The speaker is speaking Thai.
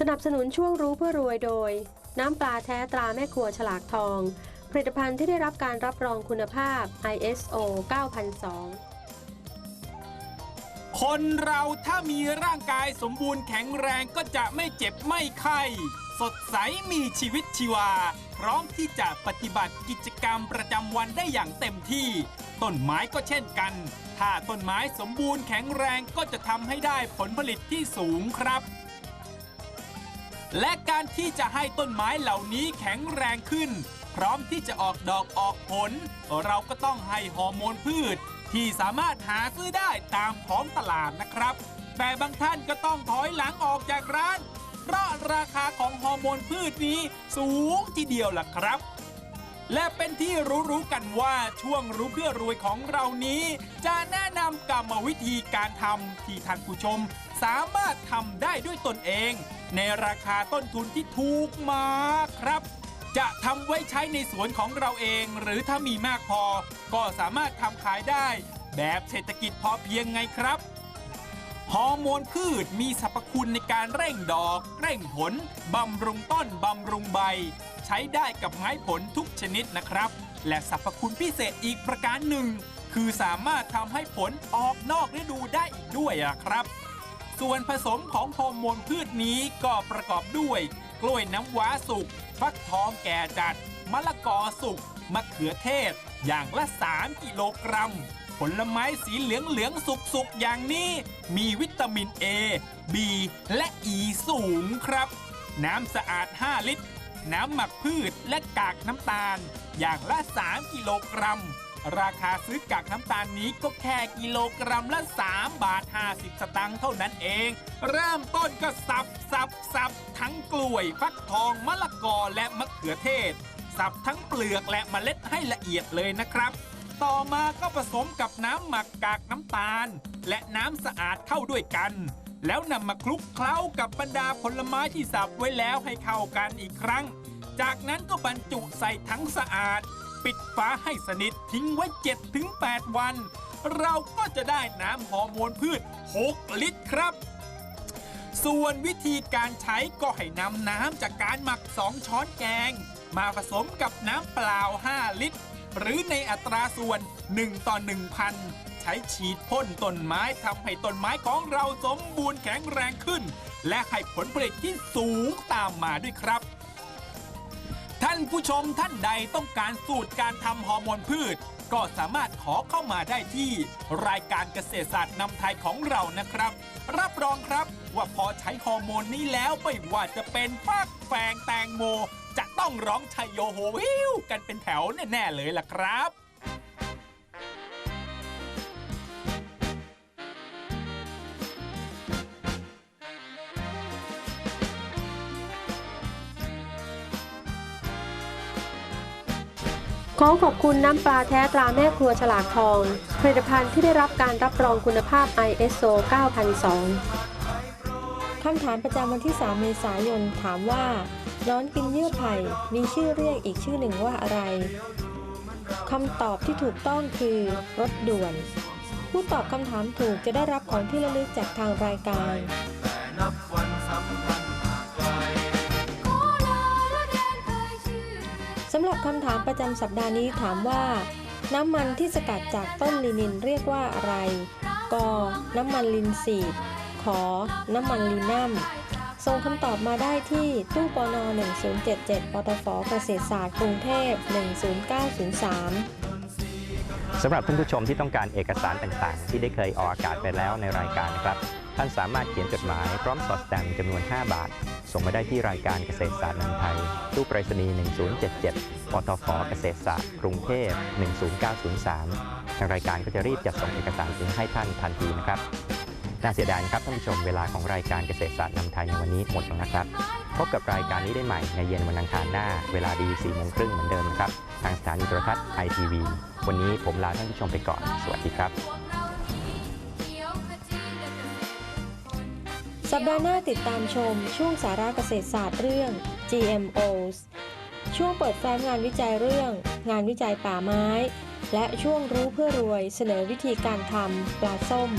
สนับสนุนช่วงรู้เพื่อรวยโดย น้ำปลาแท้ตราแม่ครัวฉลากทอง ผลิตภัณฑ์ที่ได้รับการรับรองคุณภาพ ISO 9002 คนเราถ้ามีร่างกายสมบูรณ์แข็งแรงก็จะไม่เจ็บไม่ไข้ สดใสมีชีวิตชีวา พร้อมที่จะปฏิบัติกิจกรรมประจำวันได้อย่างเต็มที่ ต้นไม้ก็เช่นกัน ถ้าต้นไม้สมบูรณ์แข็งแรงก็จะทำให้ได้ผลผลิตที่สูงครับ และการที่จะให้ต้นไม้เหล่านี้แข็งแรงขึ้น พร้อมที่จะออกดอกออกผล เราก็ต้องให้ฮอร์โมนพืช ที่สามารถหาซื้อได้ตามท้องตลาดนะครับ แต่บางท่านก็ต้องถอยหลังออกจากร้าน เพราะราคาของฮอร์โมนพืชนี้สูงทีเดียวล่ะครับ และเป็นที่รู้ๆกันว่าช่วงรู้เพื่อรวยของเรานี้ จะแนะนำกรรมวิธีการทำที่ท่านผู้ชม สามารถทำได้ด้วยตนเอง ในราคาต้นทุนที่ถูกมากครับ จะทำไว้ใช้ในสวนของเราเอง หรือถ้ามีมากพอ ก็สามารถทำขายได้ แบบเศรษฐกิจพอเพียงไงครับ ฮอร์โมนพืชมีสรรพคุณในการเร่งดอก เร่งผล บำรุงต้น บำรุงใบ ใช้ได้กับไม้ผลทุกชนิดนะครับ และสรรพคุณพิเศษอีกประการหนึ่ง คือสามารถทำให้ผลออกนอกฤดูได้อีกด้วยอะครับ ส่วนผสมของฮอร์โมนพืชนี้ก็ประกอบด้วย กล้วยน้ำว้าสุกฟักทองแก่จัดมะละกอสุกมะเขือเทศ อย่างละ 3 กิโลกรัม ผลไม้สีเหลืองเหลืองๆสุกๆอย่างนี้ มีวิตามิน A B และ E สูงครับ น้ำสะอาด 5 ลิตร น้ำหมักพืชและกากน้ำตาล อย่างละ 3 กิโลกรัม ราคาซื้อกากน้ำตาลนี้ก็แค่กิโลกรัมละ 3 บาท 50 สตางค์เท่านั้นเอง เริ่มต้นก็สับสับสับทั้งกล้วยฟักทองมะละกอและมะเขือเทศ สับทั้งเปลือกและเมล็ดให้ละเอียดเลยนะครับ ต่อมาก็ผสมกับน้ำหมักกากน้ำตาล และน้ำสะอาดเข้าด้วยกัน แล้วนำมาคลุกเคล้ากับบรรดาผลไม้ที่สับไว้แล้วให้เข้ากันอีกครั้ง จากนั้นก็บรรจุใส่ถังสะอาด ปิดฝาให้สนิททิ้งไว้ 7-8 วัน เราก็จะได้น้ำฮอร์โมนพืช 6 ลิตรครับส่วนวิธีการใช้ก็ให้นำน้ำจากการหมัก 2 ช้อนแกง มาผสมกับน้ำเปล่า 5 ลิตร หรือในอัตราส่วน 1 ต่อ 1,000 ใช้ฉีดพ่นต้นไม้ทำให้ต้นไม้ของเราสมบูรณ์แข็งแรงขึ้น และให้ผลผลิตที่สูงตามมาด้วยครับ ท่านผู้ชมท่านใดต้องการสูตรการทำฮอร์โมนพืช ก็สามารถขอเข้ามาได้ที่ รายการเกษตรศาสตร์นำไทยของเรานะครับ รับรองครับว่าพอใช้ฮอร์โมนนี้แล้วไม่ว่าจะเป็นฟักแฟงแตงโม จะต้องร้องชัยโยโฮวิวกันเป็นแถวแน่ ๆ เลยล่ะครับขอขอบคุณน้ำปลาแท้ตราแม่ครัวฉลากทอง ผลิตภัณฑ์ที่ได้รับการรับรองคุณภาพ ISO 9002 คำถามประจำวันที่ 3 เมษายน ถามว่าน้อนกินเยื่อไผ่ มีชื่อเรียกอีกชื่อหนึ่งว่าอะไร คำตอบที่ถูกต้องคือรถด่วน ผู้ตอบคำถามถูกจะได้รับของที่ระลึกจากทางรายการสำหรับคำถามประจำสัปดาห์นี้ถามว่า น้ำมันที่สกัดจากต้นลินินเรียกว่าอะไร ก น้ำมันลินซีด อน้ำมันลีนัมส่งคำตอบมาได้ที่ตู้ปน 1077 ปตฟเกษตรศาสตร์กรุงเทพ 10903สำหรับท่านผู้ชมที่ต้องการเอกสารต่างๆ ที่ได้เคยออกอากาศไปแล้วในรายการนะครับ ท่านสามารถเขียนจดหมายพร้อมสอดแตมจำนวน 5 บาท ส่งมาได้ที่รายการเกษตรศาสตร์นำไทย ตู้ไปรษณีย์ 1077 ปตฟเกษตรศาสตร์ กรุงเทพ 10903 ทางรายการก็จะรีบจัดส่งเอกสารถึงให้ท่านทันทีนะครับ น่าเสียดายนะครับท่านผู้ชมเวลาของรายการเกษตรศาสตร์นำไทยในวันนี้หมดล้วนะครับ พบกับรายการนี้ได้ใหม่ในเย็นวันอังคารหน้า เวลาดี4โมงครึ่งเหมือนเดิมนะครับ ทางสถานีโทรทัศน์ไอทีวีวันนี้ผมลาท่านผู้ชมไปก่อน สวัสดีครับ สัปดาห์หน้าติดตามชม ช่วงสาระเกษตรศาสตร์เรื่อง GMOs ช่วงเปิดแฟ้มงานวิจัยเรื่อง งานวิจัยป่าไม้ และช่วงรู้เพื่อรวยเสนอวิธีการทำปลาส้ม